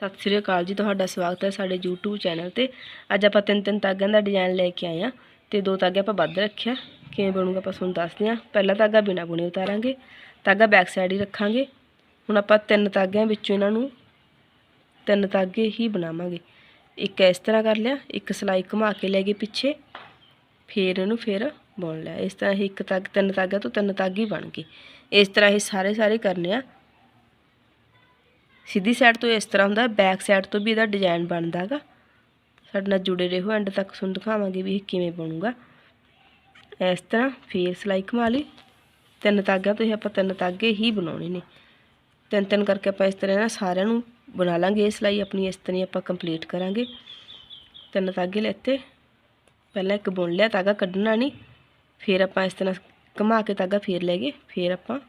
ਸਤਿ ਸ੍ਰੀ ਅਕਾਲ ਜੀ, ਤੁਹਾਡਾ ਸਵਾਗਤ ਹੈ ਸਾਡੇ YouTube ਚੈਨਲ ਤੇ। ਅੱਜ ਆਪਾਂ ਤਿੰਨ ਤਿੰਨ ਤਾਗਿਆਂ ਦਾ ਡਿਜ਼ਾਈਨ ਲੈ ਕੇ ਆਏ ਆ ਤੇ ਦੋ ਤਾਗੇ ਆਪਾਂ ਵੱਧ ਰੱਖਿਆ। ਕਿਵੇਂ ਬਣੂਗਾ ਆਪਾਂ ਤੁਹਾਨੂੰ ਦੱਸਦੇ ਆ ਪਹਿਲਾ ਤਾਗਾ ਬਿਨਾ ਬੁਣੇ ਉਤਾਰਾਂਗੇ। ਤਾਗਾ ਬੈਕ ਸਾਈਡ ਹੀ ਰੱਖਾਂਗੇ। ਹੁਣ ਆਪਾਂ ਤਿੰਨ ਤਾਗਿਆਂ ਵਿੱਚੋਂ ਇਹਨਾਂ ਨੂੰ ਤਿੰਨ ਤਾਗੇ ਹੀ ਬਣਾਵਾਂਗੇ। ਇੱਕ ਇਸ ਤਰ੍ਹਾਂ ਕਰ ਲਿਆ, ਇੱਕ ਸਲਾਈ ਘੁਮਾ ਕੇ ਲੈ ਗਏ ਪਿੱਛੇ। ਫੇਰ ਇਹਨੂੰ ਫੇਰ ਬੁਣ ਲਿਆ। ਇਸ ਤਰ੍ਹਾਂ ਹੀ ਇੱਕ ਤਾਗ ਤਿੰਨ ਤਾਗਿਆਂ ਤੋਂ ਤਿੰਨ ਤਾਗੇ ਬਣ ਗਏ। ਇਸ ਤਰ੍ਹਾਂ ਹੀ ਸਾਰੇ ਸਾਰੇ ਕਰਨੇ ਆ। ਸਿੱਧੀ ਸਾਈਡ ਤੋਂ ਇਸ ਤਰ੍ਹਾਂ ਹੁੰਦਾ ਬੈਕ ਸਾਈਡ ਤੋਂ ਵੀ ਇਹਦਾ ਡਿਜ਼ਾਈਨ ਬਣਦਾ ਹੈਗਾ ਸਾਡੇ ਨਾਲ ਜੁੜੇ ਰਹੋ ਐਂਡ ਤੱਕ ਤੁਹਾਨੂੰ ਦਿਖਾਵਾਂਗੇ ਵੀ ਇਹ ਕਿਵੇਂ ਬਣੂਗਾ। ਇਸ ਤਰ੍ਹਾਂ ਫੇਰ ਸਲਾਈ ਘੁਮਾ ਲਈ। ਤਿੰਨ ਤਾਗਿਆਂ ਤੋਂ ਇਹ ਆਪਾਂ ਤਿੰਨ ਤਾਗੇ ਹੀ ਬਣਾਉਣੇ ਨੇ। ਤਿੰਨ ਤਿੰਨ ਕਰਕੇ ਆਪਾਂ ਇਸ ਤਰ੍ਹਾਂ ਨਾ ਸਾਰਿਆਂ ਨੂੰ ਬਣਾ ਲਾਂਗੇ ਇਹ ਸਲਾਈ, ਆਪਣੀ ਇਸ ਤਰ੍ਹਾਂ ਹੀ ਆਪਾਂ ਕੰਪਲੀਟ ਕਰਾਂਗੇ। ਤਿੰਨ ਤਾਗੇ ਲੈਤੇ। ਪਹਿਲਾਂ ਇੱਕ ਬੁਣ ਲਿਆ ਤਾਗਾ ਕੱਢਣਾ ਨਹੀਂ। ਫਿਰ ਆਪਾਂ ਇਸ ਤਰ੍ਹਾਂ ਘੁਮਾ ਕੇ ਤਾਗਾ ਫੇਰ ਲੈ ਗਏ। ਫਿਰ ਆਪਾਂ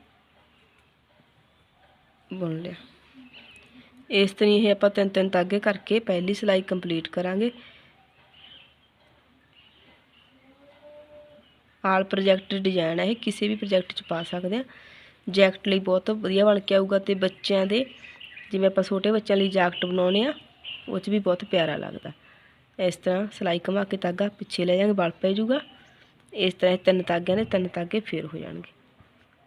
ਬੁਣ ਲਿਆ। ਇਸ ਤਰ੍ਹਾਂ ਇਹ ਆਪਾਂ ਤਿੰਨ ਤਿੰਨ ਤਾਗੇ ਕਰਕੇ ਪਹਿਲੀ ਸਿਲਾਈ ਕੰਪਲੀਟ ਕਰਾਂਗੇ। ਆਲ ਪ੍ਰੋਜੈਕਟ ਡਿਜ਼ਾਈਨ ਹੈ ਇਹ, ਕਿਸੇ ਵੀ ਪ੍ਰੋਜੈਕਟ 'ਚ ਪਾ ਸਕਦੇ ਆ। ਜੈਕਟ ਲਈ ਬਹੁਤ ਵਧੀਆ ਬਣ ਕੇ ਆਊਗਾ ਤੇ ਬੱਚਿਆਂ ਦੇ, ਜਿਵੇਂ ਆਪਾਂ ਛੋਟੇ ਬੱਚਿਆਂ ਲਈ ਜੈਕਟ ਬਣਾਉਣੇ ਆ, ਉਹ 'ਚ ਵੀ ਬਹੁਤ ਪਿਆਰਾ ਲੱਗਦਾ। ਇਸ ਤਰ੍ਹਾਂ ਸਿਲਾਈ ਘੁਮਾ ਕੇ ਤਾਗਾ ਪਿੱਛੇ ਲੈ ਜਾਾਂਗੇ ਬਲ ਪੈ ਜਾਊਗਾ। ਇਸ ਤਰ੍ਹਾਂ ਇਹ ਤਿੰਨ ਤਾਗਿਆਂ ਦੇ ਤਿੰਨ ਤਾਗੇ ਫੇਰ ਹੋ ਜਾਣਗੇ।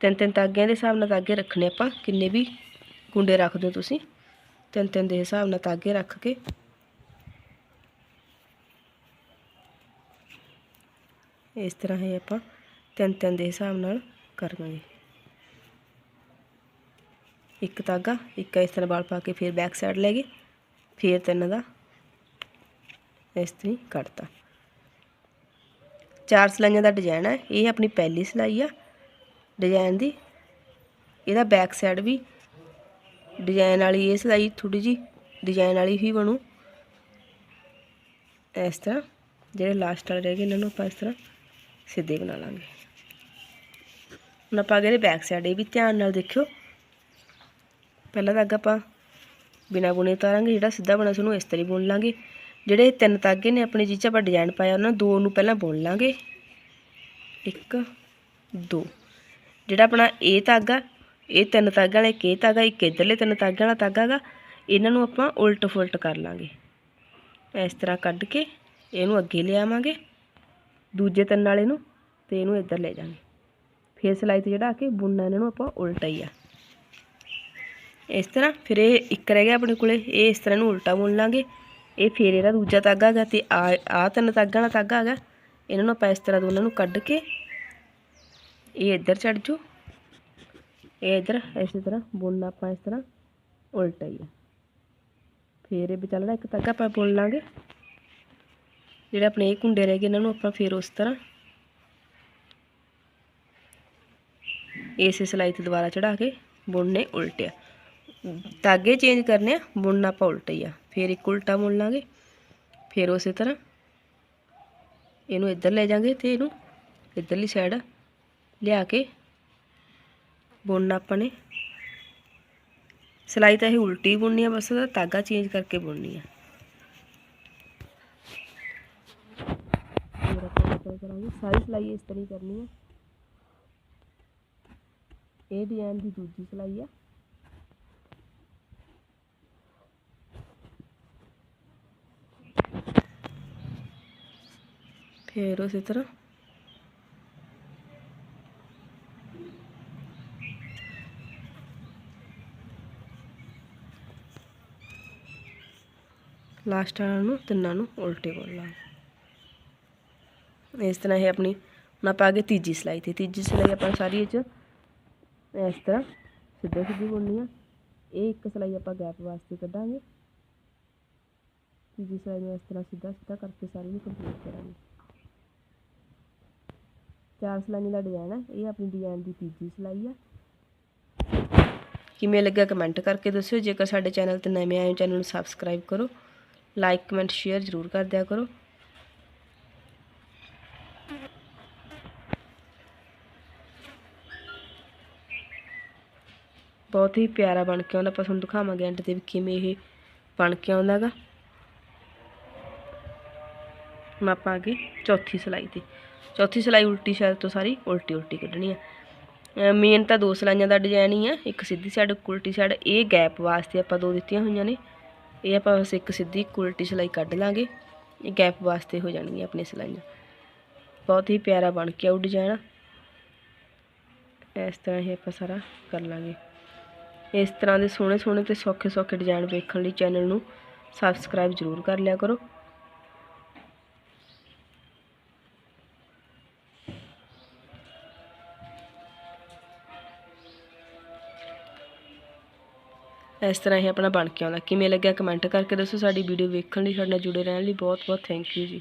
ਤਿੰਨ ਤਿੰਨ ਤਾਗਿਆਂ ਦੇ ਹਿਸਾਬ ਨਾਲ ਤਾਗੇ ਰੱਖਣੇ ਆਪਾਂ, ਕਿੰਨੇ ਵੀ ਗੁੰਡੇ ਰੱਖ ਦਿਓ ਤੁਸੀਂ। ਤਿੰਨ ਤਿੰਨ ਦੇ ਹਿਸਾਬ ਨਾਲ ਤਾਗੇ ਰੱਖ ਕੇ। ਇਸ ਤਰ੍ਹਾਂ ਹੀ ਆਪਾਂ ਤਿੰਨ ਤਿੰਨ ਦੇ ਹਿਸਾਬ ਨਾਲ ਕਰਾਂਗੇ ਇੱਕ ਤਾਗਾ ਇੱਕ ਇਸ ਤਰ੍ਹਾਂ ਵਾਲ ਪਾ ਕੇ ਫਿਰ ਬੈਕ ਸਾਈਡ ਲੈ ਗਏ, ਫਿਰ ਤਿੰਨ ਦਾ ਇਸ ਤਰ੍ਹਾਂ ਕੱਟਤਾ ਚਾਰ ਸਲਾਈਆਂ ਦਾ ਡਿਜ਼ਾਈਨ ਹੈ ਇਹ ਆਪਣੀ ਪਹਿਲੀ ਸਲਾਈ ਆ। ਡਿਜ਼ਾਈਨ ਦੀ ਇਹਦਾ ਬੈਕ ਸਾਈਡ ਵੀ ਡਿਜ਼ਾਈਨ ਵਾਲੀ ਇਹ ਸਲਾਈ ਥੋੜੀ ਜੀ ਡਿਜ਼ਾਈਨ ਵਾਲੀ ਹੀ ਬਣੂ। ਇਸ ਤਰ੍ਹਾਂ ਜਿਹੜੇ ਲਾਸਟ ਵਾਲੇ ਰਹਿ ਗਏ, ਇਹਨਾਂ ਨੂੰ ਆਪਾਂ ਇਸ ਤਰ੍ਹਾਂ ਸਿੱਧੇ ਬਣਾ ਲਾਂਗੇ। ਹੁਣ ਆਪਾਂ ਅਗਰ ਬੈਕ ਸਾਈਡ ਇਹ ਵੀ ਧਿਆਨ ਨਾਲ ਦੇਖਿਓ। ਪਹਿਲਾਂ ਤਾਂ ਅੱਗੇ ਆਪਾਂ ਬਿਨਾ ਬੁਣੇ ਉਤਾਰਾਂਗੇ, ਜਿਹੜਾ ਸਿੱਧਾ ਬਣਾ ਸਾਨੂੰ ਇਸ ਤਰ੍ਹਾਂ ਹੀ ਬੁਣ ਲਾਂਗੇ। ਜਿਹੜੇ ਤਿੰਨ ਤਾਗੇ ਨੇ, ਆਪਣੇ ਜਿਹ 'ਚ ਆਪਾਂ ਡਿਜ਼ਾਈਨ ਪਾਇਆ, ਉਹਨਾਂ ਦੋ ਨੂੰ ਪਹਿਲਾਂ ਬੁਣ ਲਾਂਗੇ। ਇੱਕ, ਦੋ। ਜਿਹੜਾ ਆਪਣਾ ਇਹ ਧਾਗਾ ਇਹ ਤਿੰਨ ਤਾਗਾਂ ਵਾਲਾ, ਇੱਕ ਇਹ ਤਾਗਾ ਇੱਕ ਇਧਰਲੇ ਤਿੰਨ ਤਾਗਾਂ ਵਾਲਾ ਤਾਗਾ ਹੈਗਾ। ਇਹਨਾਂ ਨੂੰ ਆਪਾਂ ਉਲਟ ਫੁਲਟ ਕਰ ਲਾਂਗੇ। ਇਸ ਤਰ੍ਹਾਂ ਕੱਢ ਕੇ ਇਹਨੂੰ ਅੱਗੇ ਲਿਆਵਾਂਗੇ, ਦੂਜੇ ਤਿੰਨ ਵਾਲੇ ਨੂੰ, ਤੇ ਇਹਨੂੰ ਇੱਧਰ ਲੈ ਜਾਵਾਂਗੇ। ਫੇਰ ਸਲਾਈ ਤੇ ਜਿਹੜਾ ਕੇ ਬੁਣਨਾ ਇਹਨਾਂ ਨੂੰ ਆਪਾਂ ਉਲਟਾ ਹੀ ਆ। ਇਸ ਤਰ੍ਹਾਂ ਫਿਰ ਇਹ ਇੱਕ ਰਹਿ ਗਿਆ ਆਪਣੇ ਕੋਲੇ, ਇਹ ਇਸ ਤਰ੍ਹਾਂ ਨੂੰ ਉਲਟਾ ਬੁਣ ਲਾਂਗੇ। ਇਹ ਫੇਰ ਇਹਦਾ ਦੂਜਾ ਤਾਗਾ ਹੈਗਾ ਤੇ ਆ ਆ ਤਿੰਨ ਤਾਗਾਂ ਵਾਲਾ ਤਾਗਾ ਹੈਗਾ। ਇਹਨਾਂ ਨੂੰ ਆਪਾਂ ਇਸ ਤਰ੍ਹਾਂ ਦੋਨਾਂ ਨੂੰ ਕੱਢ ਕੇ ਇਹ ਇੱਧਰ ਚੜ ਜੂ ਇਹ ਇੱਧਰ, ਇਸੇ ਤਰ੍ਹਾਂ, ਬੁਣਨਾ ਆਪਾਂ ਇਸ ਤਰ੍ਹਾਂ ਉਲਟਾ ਹੀ ਆ। ਫੇਰ ਇਹ ਵਿਚਾਲੜਾ ਇੱਕ ਤਾਗਾ ਆਪਾਂ ਬੁਣ ਲਾਂਗੇ। ਜਿਹੜੇ ਆਪਣੇ ਇਹ ਕੁੰਡੇ ਰਹਿ ਗਏ, ਇਹਨਾਂ ਨੂੰ ਆਪਾਂ ਫੇਰ ਉਸ ਤਰ੍ਹਾਂ ਇਸੇ ਸਲਾਈ ਤੇ ਦੁਬਾਰਾ ਚੜਾ ਕੇ ਬੁਣਨੇ ਉਲਟਿਆ ਤਾਗੇ ਚੇਂਜ ਕਰਨੇ ਆ, ਬੁਣਨਾ ਆਪਾਂ ਉਲਟਾ ਹੀ ਆ। ਫੇਰ ਇੱਕ ਉਲਟਾ ਬੁਣ ਲਾਂਗੇ। ਫੇਰ ਉਸੇ ਤਰ੍ਹਾਂ ਇਹਨੂੰ ਇੱਧਰ ਲੈ ਜਾਾਂਗੇ ਤੇ ਇਹਨੂੰ ਇੱਧਰਲੀ ਸਾਈਡ ਲਿਆ ਕੇ ਬੁਣਨਾ ਆਪਾਂ ਨੇ। ਸਿਲਾਈ ਤਾਂ ਇਹ ਉਲਟੀ ਬੁਣਨੀ ਆ, ਬਸ ਉਹਦਾ ਤਾਗਾ ਚੇਂਜ ਕਰਕੇ ਬੁਣਨੀ ਆ। ਕਰਾਂਗੇ। ਸਾਰੀ ਸਿਲਾਈ ਇਸ ਤਰ੍ਹਾਂ ਹੀ ਕਰਨੀ ਹੈ ਇਹ ਡਿਜ਼ਾਈਨ ਦੀ ਦੂਜੀ ਸਿਲਾਈ ਆ। ਫਿਰ ਉਸੇ ਤਰ੍ਹਾਂ ਲਾਸਟ ਵਾਲਾ ਨੂੰ, ਤਿੰਨਾਂ ਨੂੰ ਉਲਟੇ ਬੋਲ ਲਾਂਗੇ ਇਸ ਤਰ੍ਹਾਂ ਇਹ ਆਪਣੀ, ਹੁਣ ਆਪਾਂ ਆ ਗਏ ਤੀਜੀ ਸਲਾਈ ਤੇ, ਤੀਜੀ ਸਲਾਈ ਆਪਾਂ ਸਾਰੀ ਇਹ 'ਚ ਇਸ ਤਰ੍ਹਾਂ ਸਿੱਧੇ ਸਿੱਧੀ ਬੁਣਨੀ ਆ। ਇਹ ਇੱਕ ਸਲਾਈ ਆਪਾਂ ਗੈਪ ਵਾਸਤੇ ਕੱਢਾਂਗੇ। ਤੀਜੀ ਸਲਾਈ ਨੂੰ ਇਸ ਤਰ੍ਹਾਂ ਸਿੱਧਾ ਸਿੱਧਾ ਕਰਕੇ ਸਾਰੀ ਨੂੰ ਕੰਪਲੀਟ ਕਰਾਂਗੇ। ਚਾਰ ਸਲਾਈਆਂ ਦਾ ਡਿਜ਼ਾਈਨ ਹੈ ਇਹ ਆਪਣੀ ਡਿਜ਼ਾਈਨ ਦੀ ਤੀਜੀ ਸਲਾਈ ਆ। ਕਿਵੇਂ ਲੱਗਾ ਕਮੈਂਟ ਕਰਕੇ ਦੱਸਿਓ। ਜੇਕਰ ਸਾਡੇ ਚੈਨਲ ਤੇ ਨਵੇਂ ਆਏ ਹੋ ਚੈਨਲ ਨੂੰ ਸਬਸਕ੍ਰਾਈਬ ਕਰੋ। ਲਾਈਕ, ਕਮੈਂਟ, ਸ਼ੇਅਰ ਜ਼ਰੂਰ ਕਰ ਦਿਆ ਕਰੋ। ਬਹੁਤ ਹੀ ਪਿਆਰਾ ਬਣ ਕੇ ਆਉਂਦਾ, ਆਪਾਂ ਤੁਹਾਨੂੰ ਦਿਖਾਵਾਂਗੇ ਐਂਡ ਤੇ ਵੀ ਕਿਵੇਂ ਇਹ ਬਣ ਕੇ ਆਉਂਦਾ ਗਾ। ਹੁਣ ਆਪਾਂ ਆ ਗਏ ਚੌਥੀ ਸਲਾਈ ਤੇ। ਚੌਥੀ ਸਲਾਈ ਉਲਟੀ ਸਾਈਡ ਤੋਂ ਸਾਰੀ ਉਲਟੀ ਉਲਟੀ ਕੱਢਣੀ ਹੈ ਮੇਨ ਤਾਂ ਦੋ ਸਲਾਈਆਂ ਦਾ ਡਿਜ਼ਾਈਨ ਹੀ ਆ, ਇੱਕ ਸਿੱਧੀ ਸਾਈਡ ਉਲਟੀ ਸਾਈਡ ਇਹ ਗੈਪ ਵਾਸਤੇ ਆਪਾਂ ਦੋ ਦਿੱਤੀਆਂ ਹੋਈਆਂ ਨੇ। ਇਹ ਆਪਾਂ ਬਸ ਇੱਕ ਸਿੱਧੀ ਉਲਟੀ ਸਿਲਾਈ ਕੱਢ ਲਾਂਗੇ। ਇਹ ਗੈਪ ਵਾਸਤੇ ਹੋ ਜਾਣਗੀਆਂ ਆਪਣੀਆਂ ਸਿਲਾਈਆਂ। ਬਹੁਤ ਹੀ ਪਿਆਰਾ ਬਣ ਕੇ ਆਉ ਡਿਜ਼ਾਈਨ ਇਸ ਤਰ੍ਹਾਂ ਹੀ ਆਪਾਂ ਸਾਰਾ ਕਰ ਲਾਂਗੇ। ਇਸ ਤਰ੍ਹਾਂ ਦੇ ਸੋਹਣੇ ਸੋਹਣੇ ਤੇ ਸੌਖੇ ਸੌਖੇ ਡਿਜ਼ਾਈਨ ਵੇਖਣ ਲਈ ਚੈਨਲ ਨੂੰ ਸਬਸਕ੍ਰਾਈਬ ਜ਼ਰੂਰ ਕਰ ਲਿਆ ਕਰੋ। ਇਸ ਤਰ੍ਹਾਂ ਹੀ ਆਪਣਾ ਬਣ ਕੇ ਆਉਂਦਾ। ਕਿਵੇਂ ਲੱਗਿਆ ਕਮੈਂਟ ਕਰਕੇ ਦੱਸੋ। ਸਾਡੀ ਵੀਡੀਓ ਵੇਖਣ ਲਈ, ਸਾਡੇ ਨਾਲ ਜੁੜੇ ਰਹਿਣ ਲਈ ਬਹੁਤ ਬਹੁਤ ਥੈਂਕ ਯੂ ਜੀ।